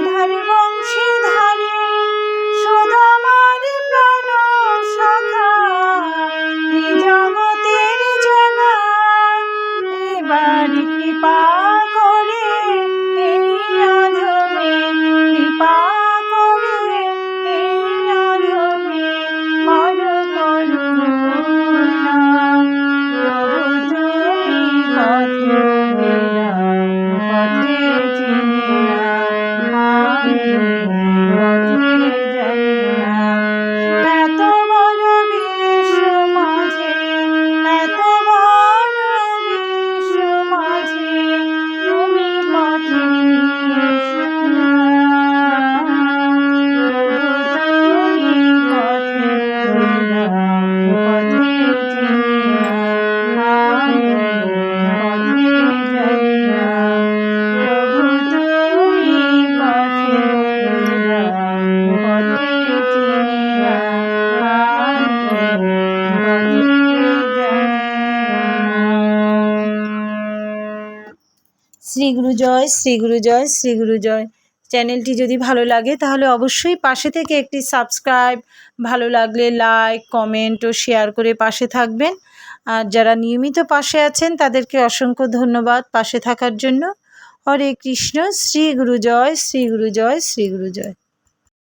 শ্রী গুরু জয়, শ্রী গুরু জয়, শ্রী গুরু জয়। চ্যানেলটি যদি ভালো লাগে, তাহলে অবশ্যই পাশে থেকে একটি সাবস্ক্রাইব, ভালো লাগলে লাইক, কমেন্ট ও শেয়ার করে পাশে থাকবেন। আর যারা নিয়মিত পাশে আছেন, তাদেরকে অসংখ্য ধন্যবাদ পাশে থাকার জন্য। হরে কৃষ্ণ, শ্রী গুরু জয়, শ্রী গুরু জয়, শ্রী গুরু জয়।